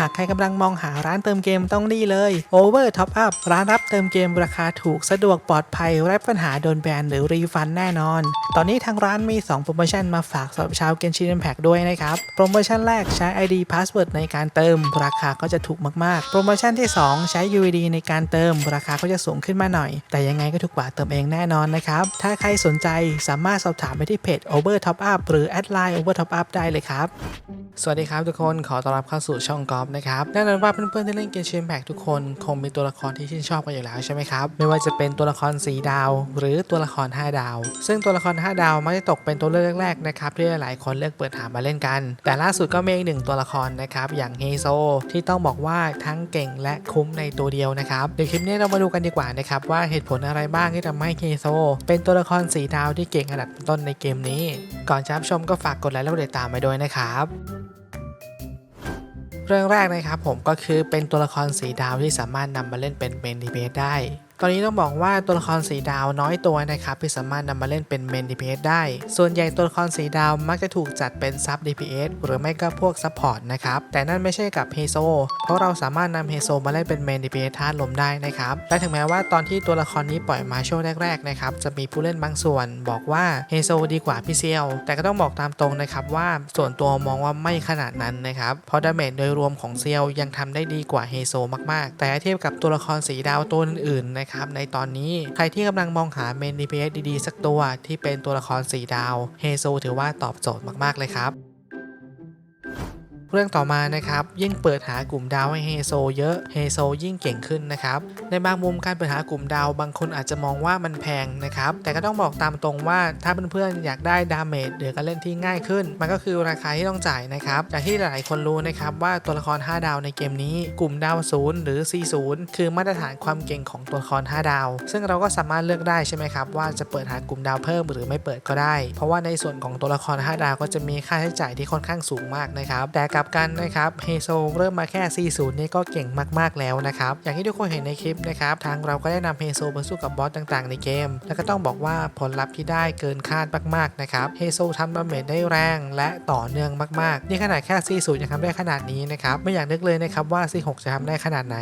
หากใครกำลังมองหาร้านเติมเกมต้องนี่เลย Over Top Up ร้านรับเติมเกมราคาถูกสะดวกปลอดภัยไร้ปัญหาโดนแบนหรือรีฟันแน่นอน ตอนนี้ทางร้านมี 2 โปรโมชั่นมาฝากสำหรับชาวเกนชิน Impact ด้วยนะครับ โปรโมชั่นแรกใช้ ID Password ในการเติม ราคาก็จะถูกมากๆ โปรโมชั่นที่ 2 ใช้ UID ในการเติม ราคาก็จะสูงขึ้นมาหน่อย แต่ยังไงก็ถูกกว่าเติมเองแน่นอนนะครับถ้าใครสนใจสามารถสอบถามไปที่เพจ Over Top Up หรือแอดไลน์ Over Top Up ได้เลยครับ สวัสดีครับทุกคนขอต้อนรับเข้าสู่ช่องกอล์ฟนะครับแน่นอนว่าเพื่อนๆที่เล่นเกมชิมแพกทุกคนคงมีตัวละครที่ชื่นชอบกันอยู่แล้วใช่ไหมครับ ไม่ว่าจะเป็นตัวละครสีดาว หรือตัวละคร 5 ดาว ซึ่งตัวละคร 5 ดาวมักจะตกเป็นตัวเลือกแรกๆนะครับที่หลายคนเลือกเปิดหามาเล่นกัน แต่ล่าสุดก็มีอีกหนึ่งตัวละครนะครับอย่างเฮโซที่ต้องบอกว่าทั้งเก่งและคุ้มในตัวเดียวนะครับเดี๋ยวคลิปนี้เรามาดูกันดีกว่านะครับว่าเหตุผลอะไรบ้างที่ทำให้เฮโซเป็นตัวละครสีดาวที่เก่งอันดับต้นในเกมนี้ ก่อนจะรับชมก็ฝากกดไลค์และกดติดตามไปด้วยนะครับ เรื่องแรกนะครับผมก็คือเป็นตัวละครสีดาวที่สามารถนำมาเล่นเป็นเมนดีเพได้ ตอนนี้ต้องบอกว่าตัวละครสีดาวน้อยตัวนะครับที่สามารถนำมาเล่นเป็นเมน DPS ได้ ส่วนใหญ่ตัวละครสีดาวมักจะถูกจัดเป็นซับ DPS หรือไม่ก็พวกซัพพอร์ตนะครับ แต่นั่นไม่ใช่กับเฮโซเพราะเราสามารถนำเฮโซมาเล่นเป็นเมน DPS ธาตุลมได้นะครับ และถึงแม้ว่าตอนที่ตัวละครนี้ปล่อยมาช่วงแรกๆนะครับจะมีผู้เล่นบางส่วน บอกว่าเฮโซดีกว่าพี่เซียว แต่ก็ต้องบอกตามตรงนะครับว่าส่วนตัวมองว่าไม่ขนาดนั้นนะครับเพราะดาเมจโดยรวมของเซียวยังทำได้ดีกว่าเฮโซมากๆ แต่เทียบกับตัวละครสีดาวตัวอื่นๆนะครับในตอนนี้ใครที่กำลังมองหาเมน DPS ดีๆ สักตัวที่เป็นตัวละครสีดาวเฮโซถือว่าตอบโจทย์มากๆเลยครับ เรื่องต่อมานะครับยิ่งเปิดหากลุ่มดาวให้เฮโซเยอะเฮโซยิ่งเก่งขึ้นนะครับในบางมุมการเปิดหากลุ่มดาว บางคนอาจจะมองว่ามันแพงนะครับแต่ก็ต้องบอกตามตรงว่าถ้าเพื่อนๆอยากได้ดาเมจหรือการเล่นที่ง่ายขึ้น มันก็คือราคาที่ต้องจ่ายนะครับจากที่หลายๆคนรู้นะครับว่าตัวละคร 5 ดาวในเกมนี้ กลุ่มดาว0หรือ C0 คือมาตรฐานความเก่งของตัวละคร 5 ดาว ซึ่งเราก็สามารถเลือกได้ใช่ไหมครับว่าจะเปิดหากลุ่มดาวเพิ่มหรือไม่เปิดก็ได้ เพราะว่าในส่วนของตัวละคร 5 ดาวก็จะมีค่าใช้จ่ายที่ค่อนข้างสูงมากนะครับแต่กลับกันนะครับเฮโซเริ่มมาแค่ 40 นี่ก็เก่งมากๆแล้วนะครับ อย่างที่ทุกคนเห็นในคลิปนะครับ ทางเราก็ได้นำเฮโซมาสู้กับบอสต่างๆ ในเกม แล้วก็ต้องบอกว่าผลลัพธ์ที่ได้เกินคาดมากๆนะครับเฮโซทำดาเมจได้แรงและต่อเนื่องมากๆ นี่ขนาดแค่ 40ยังทำได้ขนาดนี้นะครับ ไม่อยากนึกเลยนะครับว่า C6 จะทำได้ขนาดไหน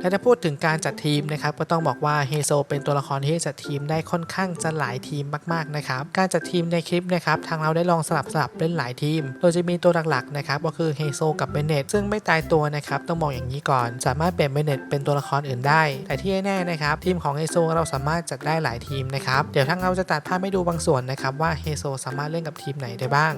และถ้าพูดถึงการจัดทีมนะครับก็ต้องบอกว่าเฮโซเป็นตัวละครที่จัดทีมได้ค่อนข้างจะหลายทีมมากๆนะครับการจัดทีมในคลิปนะครับทางเราได้ลองสลับสลับเล่นหลายทีม โดยจะมีตัวหลักๆนะครับก็คือเฮโซกับเบเนตซึ่งไม่ตายตัวนะครับต้องบอกอย่างนี้ก่อน สามารถเปลี่ยนเบเนตเป็นตัวละครอื่นได้ แต่ที่แน่ๆนะครับทีมของเฮโซเราสามารถจัดได้หลายทีมนะครับเดี๋ยวทางเราจะตัดภาพให้ดูบางส่วนนะครับว่าเฮโซสามารถเล่นกับทีมไหนได้บ้าง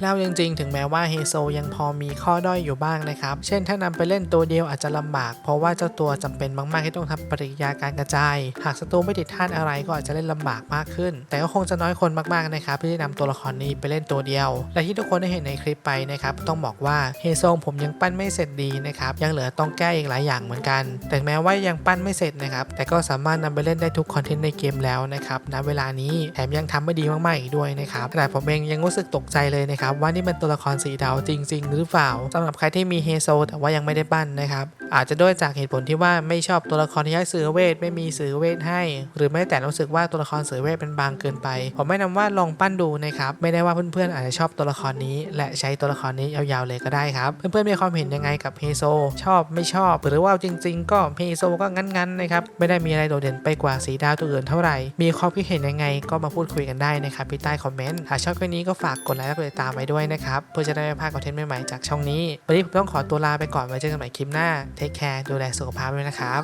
แล้วจริงๆ ถึงแม้ว่าเฮโซยังพอมีข้อด้อยอยู่บ้างนะครับ เช่นถ้านำไปเล่นตัวเดียวอาจจะลำบาก เพราะว่าเจ้าตัวจำเป็นมากๆที่ต้องทำปฏิกิริยาการกระจาย หากศัตรูไม่ติดท่านอะไรก็อาจจะเล่นลำบากมากขึ้น แต่ก็คงจะน้อยคนมากๆนะครับที่จะนำตัวละครนี้ไปเล่นตัวเดียว และที่ทุกคนได้เห็นในคลิปไปนะครับต้องบอกว่าเฮโซผมยังปั้นไม่เสร็จดีนะครับยังเหลือต้องแก้อีกหลายอย่างเหมือนกัน แต่แม้ว่ายังปั้นไม่เสร็จนะครับแต่ก็สามารถนำไปเล่นได้ทุกคอนเทนต์ในเกมแล้วนะครับณเวลานี้แถมยังทำไม่ดีมากๆอีกด้วยนะครับขนาดผมเองยังรู้สึกตกใจเลยนะครับว่านี่เป็นตัวละครสีดาวจริง ๆ หรือเปล่าสำหรับใครที่มีเฮโซแต่ว่ายังไม่ได้ปั้นนะครับ อาจจะด้วยจากเหตุผลที่ว่าไม่ชอบตัวละครที่ใช้สื่อเวทไม่มีสื่อเวทให้ หรือไม่แต่รู้สึกว่าตัวละครสื่อเวทเป็นบางเกินไป ผมแนะนำว่าลองปั้นดูนะครับไม่ได้ว่าเพื่อนๆอาจจะชอบตัวละครนี้ และใช้ตัวละครนี้ยาวๆเลยก็ได้ครับ เพื่อนๆมีความเห็นยังไงกับเฮโซชอบไม่ชอบ หรือว่าจริง ๆ ก็เฮโซก็งั้นๆนะครับไม่ได้มีอะไรโดดเด่นไปกว่าสีดาวตัวอื่นเท่าไหร่ มีความคิดเห็นยังไงก็มาพูดคุยกันได้นะครับที่ใต้คอมเมนต์หากชอบคลิปนี้ก็ฝากกดไลค์และกดติดตามไว้ด้วยนะครับเพื่อจะได้ไม่พลาดคอนเทนต์ใหม่ๆจากช่องนี้วันนี้ผมต้องขอตัวลาไปก่อนไว้เจอกันใหม่คลิปหน้าเทคแคร์ดูแลสุขภาพด้วยนะครับ